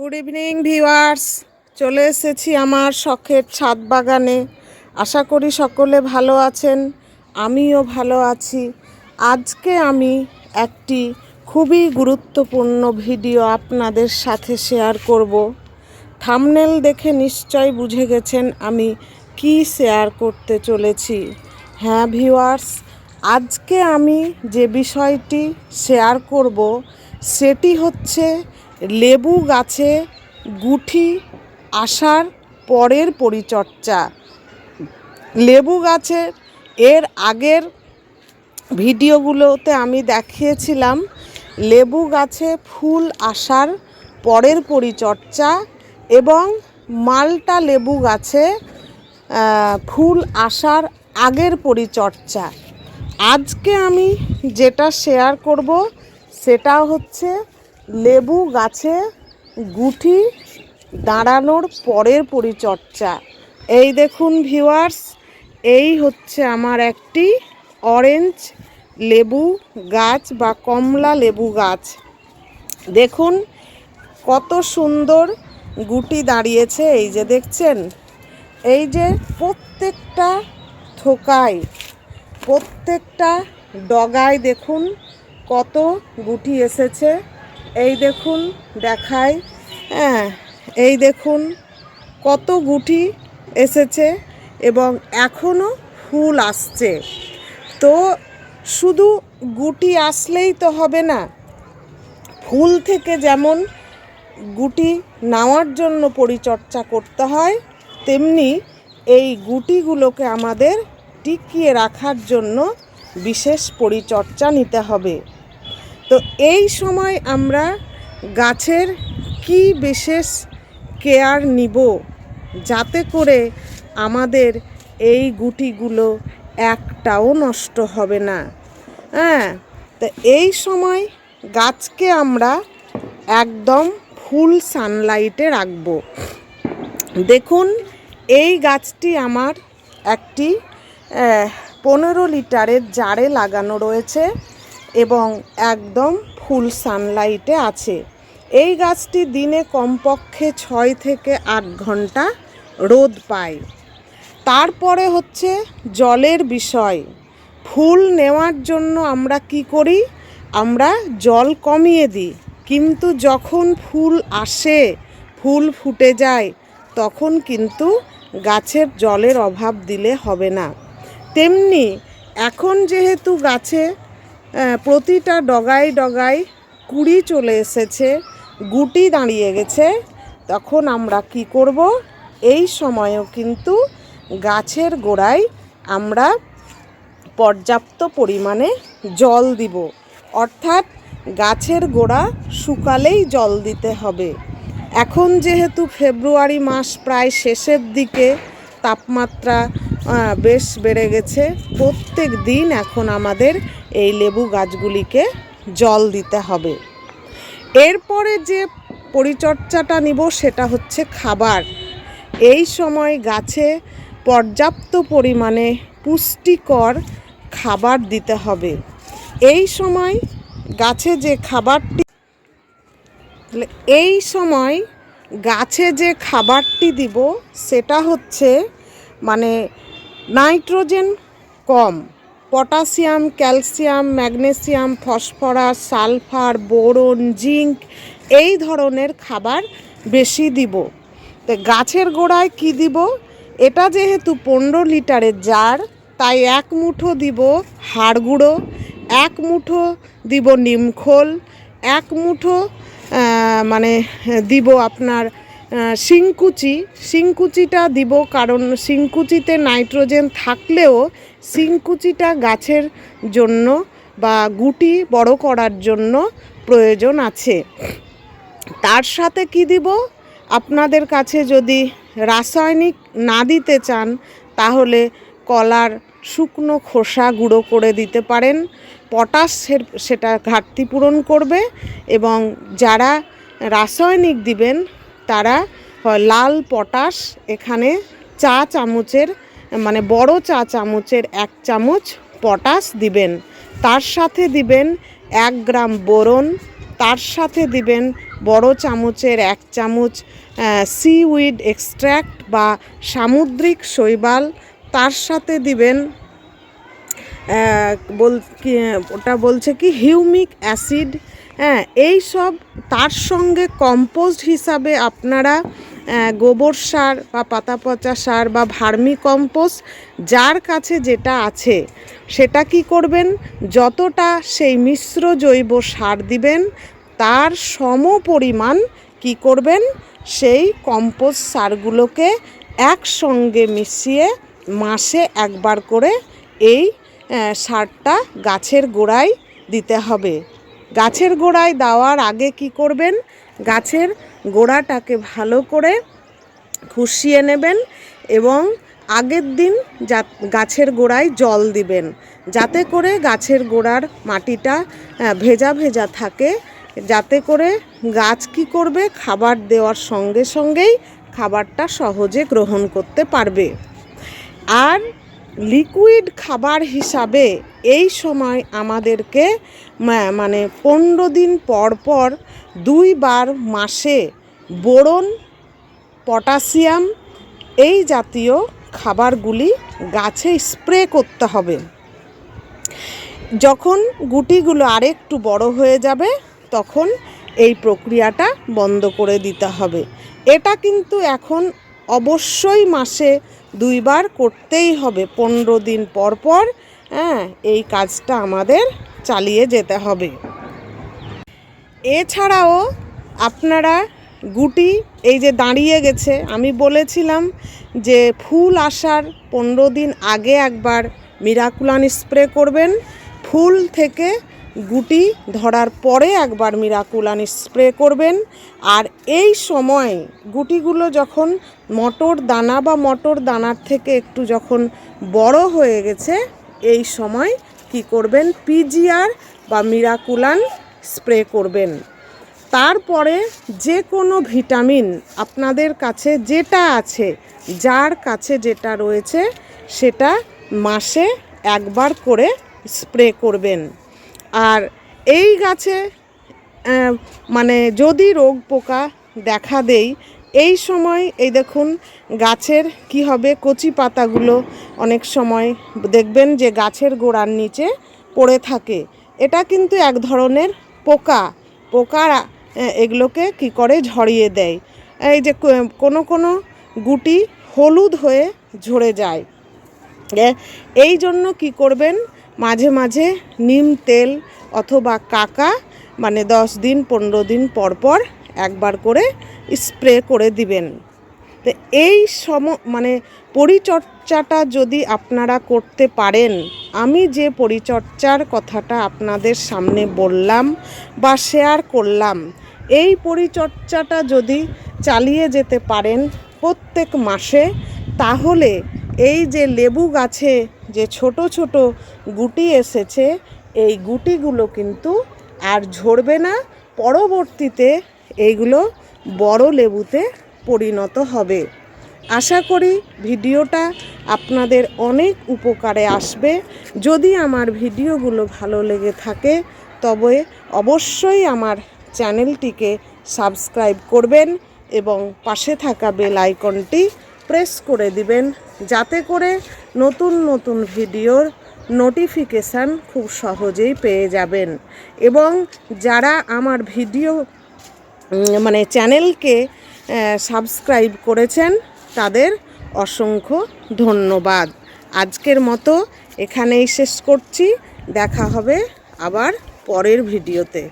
Good evening viewers চলে এসেছি আমার শখের ছাদ বাগানে। আশা করি সকলে ভালো আছেন, আমিও ভালো আছি। আজকে আমি একটি খুবই গুরুত্বপূর্ণ ভিডিও আপনাদের সাথে শেয়ার করব। থামনেল দেখে নিশ্চয় বুঝে গেছেন আমি কি শেয়ার করতে চলেছি। হ্যাঁ ভিউয়ার্স আজকে আমি যে বিষয়টি শেয়ার করব, সেটি হচ্ছে লেবু গাছে গুঠি আসার পরের পরিচর্যা। লেবু গাছের এর আগের ভিডিওগুলোতে আমি দেখিয়েছিলাম, লেবু গাছে ফুল আসার পরের পরিচর্যা এবং মালটা লেবু গাছে ফুল আসার আগের পরিচর্যা। আজকে আমি যেটা শেয়ার করব সেটা হচ্ছে লেবু গাছে গুটি দাঁড়ানোর পরের পরিচর্যা। এই দেখুন ভিউয়ার্স, এই হচ্ছে আমার একটি অরেঞ্জ লেবু গাছ বা কমলা লেবু গাছ। দেখুন কত সুন্দর গুটি দাঁড়িয়েছে, এই যে দেখছেন? এই যে প্রত্যেকটা থোকায়, প্রত্যেকটা ডগায় দেখুন কত গুটি এসেছে। এই দেখুন দেখায় হ্যাঁ এই দেখুন, কত গুটি এসেছে এবং এখনও ফুল আসছে। তো শুধু গুটি আসলেই তো হবে না, ফুল থেকে যেমন গুটি নেওয়ার জন্য পরিচর্যা করতে হয়, তেমনি এই গুটিগুলোকে আমাদের টিকিয়ে রাখার জন্য বিশেষ পরিচর্যা নিতে হবে। তো এই সময় আমরা গাছের কি বিশেষ কেয়ার নিব যাতে করে আমাদের এই গুটিগুলো একটাও নষ্ট হবে না? হ্যাঁ তো এই সময় গাছকে আমরা একদম ফুল সানলাইটে রাখব। দেখুন, এই গাছটি আমার একটি পনেরো লিটারের জারে লাগানো রয়েছে। এবং একদম ফুল সানলাইটে আছে। এই গাছটি দিনে কমপক্ষে ছয় থেকে আট ঘণ্টা রোদ পায়। তারপরে হচ্ছে জলের বিষয়। ফুল নেওয়ার জন্য আমরা কি করি? আমরা জল কমিয়ে দিই। কিন্তু যখন ফুল আসে, ফুল ফুটে যায়, তখন কিন্তু গাছের জলের অভাব দিলে হবে না। তেমনি এখন যেহেতু গাছে প্রতিটা ডগায় ডগায় কুড়ি চলে এসেছে, গুটি দাঁড়িয়ে গেছে। তখন আমরা কি করব? এই সময়ও কিন্তু গাছের গোড়ায় আমরা পর্যাপ্ত পরিমাণে জল দিব। অর্থাৎ গাছের গোড়া শুকালেই জল দিতে হবে। এখন যেহেতু ফেব্রুয়ারি মাস প্রায় শেষের দিকে, তাপমাত্রা বেশ বেড়ে গেছে। প্রত্যেক দিন এখন আমাদের এই লেবু গাছগুলিকে জল দিতে হবে। এরপরে যে পরিচর্যাটা নিব সেটা হচ্ছে খাবার। এই সময় গাছে পর্যাপ্ত পরিমাণে পুষ্টিকর খাবার দিতে হবে। এই সময় গাছে যে খাবারটি এই সময় গাছে যে খাবারটি দিব সেটা হচ্ছে মানে নাইট্রোজেন কম। Potassium, calcium, magnesium, phosphorus, sulphur, boron, zinc এই ধরনের খাবার বেশি দিব। তো গাছের গোড়ায় কি দিব? এটা যেহেতু পনেরো লিটারের জার, তাই এক মুঠো দিব হাড় গুঁড়ো, এক মুঠো দিব নিমখোল এক মুঠো মানে দিব আপনার শিংকুচি, শিংকুচিটা দিব কারণ শিংকুচিতে নাইট্রোজেন থাকলেও শিংকুচিটা গাছের জন্য বা গুটি বড় করার জন্য প্রয়োজন আছে। তার সাথে কি দিব? আপনাদের কাছে যদি রাসায়নিক না দিতে চান, তাহলে কলার শুকনো খোসা গুঁড়ো করে দিতে পারেন। পটাশ সেটা ঘাটতি পূরণ করবে এবং যারা রাসায়নিক দিবেন তারা লাল পটাশ, এখানে চা চামচের মানে বড় চা চামচের এক চামচ পটাশ দিবেন। তার সাথে দিবেন এক গ্রাম বোরন, তার সাথে দিবেন বড় চামচের এক চামচ সিউইড এক্সট্র্যাক্ট বা সামুদ্রিক শৈবাল, তার সাথে দিবেন বল ওটা বলছে কি হিউমিক অ্যাসিড হ্যাঁ এই সব তার সঙ্গে কম্পোস্ট হিসাবে আপনারা গোবর সার বা পাতা পচা সার বা ভার্মি কম্পোস্ট যার কাছে যেটা আছে, সেটা কি করবেন? যতটা সেই মিশ্র জৈব সার দিবেন, তার সম পরিমাণ কি করবেন? সেই কম্পোস্ট সারগুলোকে একসঙ্গে মিশিয়ে মাসে একবার করে এই সারটা গাছের গোড়ায় দিতে হবে। গাছের গোড়ায় দেওয়ার আগে কি করবেন? গাছের গোড়াটাকে ভালো করে খুশিয়ে নেবেন এবং আগের দিন যা গাছের গোড়ায় জল দিবেন। যাতে করে গাছের গোড়ার মাটিটা ভেজা ভেজা থাকে। যাতে করে গাছ কি করবে? খাবার দেওয়ার সঙ্গে সঙ্গেই খাবারটা সহজে গ্রহণ করতে পারবে। আর লিকুইড খাবার হিসাবে এই সময় আমাদেরকে মানে পনেরো দিন পর পর দুইবার মাসে বোরন, পটাশিয়াম এই জাতীয় খাবারগুলি গাছে স্প্রে করতে হবে। যখন গুটিগুলো আরেকটু বড় হয়ে যাবে, তখন এই প্রক্রিয়াটা বন্ধ করে দিতে হবে। এটা কিন্তু এখন অবশ্যই মাসে দুইবার করতেই হবে। পনেরো দিন পর পর হ্যাঁ এই কাজটা আমাদের চালিয়ে যেতে হবে। এছাড়াও আপনারা গুটি, এই যে দাঁড়িয়ে গেছে, আমি বলেছিলাম যে ফুল আসার পনেরো দিন আগে একবার মিরাকুলান স্প্রে করবেন। ফুল থেকে গুটি ধরার পরে একবার মিরাকুলান স্প্রে করবেন। আর এই সময় গুটিগুলো যখন মটর দানা বা মটর দানার থেকে একটু যখন বড় হয়ে গেছে, এই সময় কি করবেন? পিজিআর বা মিরাকুলান স্প্রে করবেন। তারপরে যে কোনো ভিটামিন আপনাদের কাছে যেটা আছে, যার কাছে যেটা রয়েছে, সেটা মাসে একবার করে স্প্রে করবেন। আর এই গাছে মানে যদি রোগ পোকা দেখা দেই, এই সময়, এই দেখুন, গাছের কি হবে, কচি পাতাগুলো অনেক সময় দেখবেন যে গাছের গোড়ার নিচে পড়ে থাকে। এটা কিন্তু এক ধরনের পোকা। পোকারা এগুলোকে কি করে? ঝরিয়ে দেয়। এই যে কোনো কোনো গুটি হলুদ হয়ে ঝরে যায়। এই জন্য কি করবেন মাঝে মাঝে নিম তেল অথবা কাকা মানে দশ দিন, পনেরো দিন পর পর একবার করে স্প্রে করে দিবেন। তো এই সম মানে পরিচর্চাটা যদি আপনারা করতে পারেন, আমি যে পরিচর্যার কথাটা আপনাদের সামনে বললাম বা শেয়ার করলাম, এই পরিচর্চাটা যদি চালিয়ে যেতে পারেন প্রত্যেক মাসে, তাহলে এই যে লেবু গাছে যে ছোট ছোট গুটি এসেছে, এই গুটিগুলো কিন্তু আর ঝরবে না। পরবর্তীতে এইগুলো বড় লেবুতে পরিণত হবে। আশা করি ভিডিওটা আপনাদের অনেক উপকারে আসবে। যদি আমার ভিডিওগুলো ভালো লেগে থাকে, তবে অবশ্যই আমার চ্যানেলটিকে সাবস্ক্রাইব করবেন এবং পাশে থাকা বেল আইকনটি প্রেস করে দিবেন। যাতে করে নতুন নতুন ভিডিওর নোটিফিকেশান খুব সহজেই পেয়ে যাবেন। এবং যারা আমার ভিডিও মানে চ্যানেলকে সাবস্ক্রাইব করেছেন, তাদের অসংখ্য ধন্যবাদ। আজকের মতো এখানেই শেষ করছি। দেখা হবে আবার পরের ভিডিওতে।